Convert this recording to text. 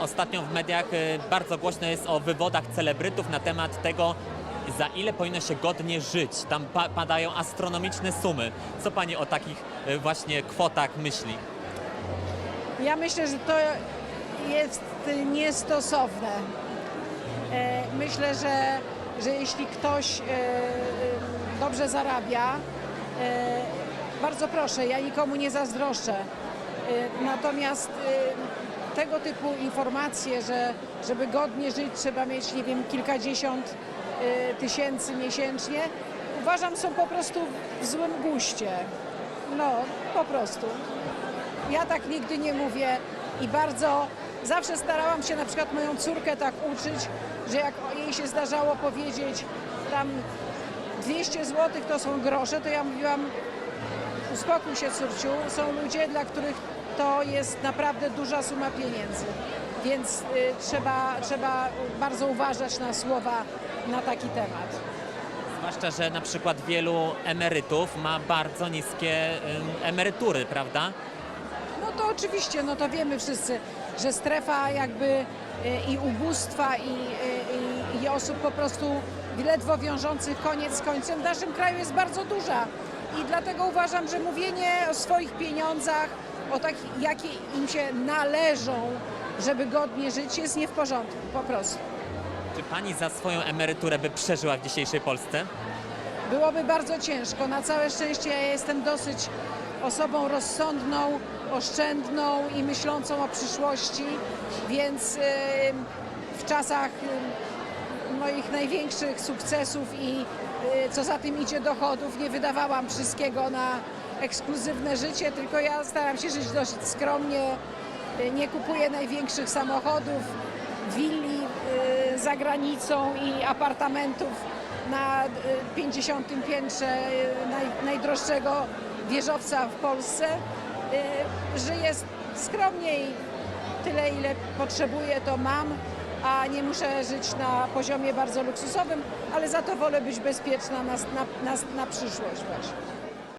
Ostatnio w mediach y, bardzo głośno jest o wywodach celebrytów na temat tego, za ile powinno się godnie żyć. Tam pa padają astronomiczne sumy. Co pani o takich y, właśnie kwotach myśli? Ja myślę, że to jest niestosowne. E, Myślę, że, że jeśli ktoś e, e, dobrze zarabia, bardzo proszę, ja nikomu nie zazdroszczę. Natomiast tego typu informacje, że żeby godnie żyć trzeba mieć, nie wiem, kilkadziesiąt e, tysięcy miesięcznie, uważam są po prostu w złym guście. No, po prostu. Ja tak nigdy nie mówię i bardzo zawsze starałam się na przykład moją córkę tak uczyć, że jak jej się zdarzało powiedzieć tam 200 zł to są grosze, to ja mówiłam uspokój się córciu, są ludzie, dla których to jest naprawdę duża suma pieniędzy. Więc y, trzeba, trzeba bardzo uważać na słowa na taki temat. Zwłaszcza, że na przykład wielu emerytów ma bardzo niskie ym, emerytury, prawda? No to oczywiście, no to wiemy wszyscy, że strefa jakby y, i ubóstwa i, y, i, i osób po prostu ledwo wiążących koniec z końcem w naszym kraju jest bardzo duża. I dlatego uważam, że mówienie o swoich pieniądzach, o tak, jakie im się należą, żeby godnie żyć, jest nie w porządku, po prostu. Czy pani za swoją emeryturę by przeżyła w dzisiejszej Polsce? Byłoby bardzo ciężko. Na całe szczęście ja jestem dosyć osobą rozsądną, oszczędną i myślącą o przyszłości, więc w czasach moich największych sukcesów i y, co za tym idzie dochodów, nie wydawałam wszystkiego na ekskluzywne życie, tylko ja staram się żyć dosyć skromnie, y, nie kupuję największych samochodów, willi y, za granicą i apartamentów na y, 50 piętrze naj, najdroższego wieżowca w Polsce. Żyję s- skromnie i tyle, ile potrzebuję, to mam, a nie muszę żyć na poziomie bardzo luksusowym, ale za to wolę być bezpieczna na, na, na, na przyszłość właśnie.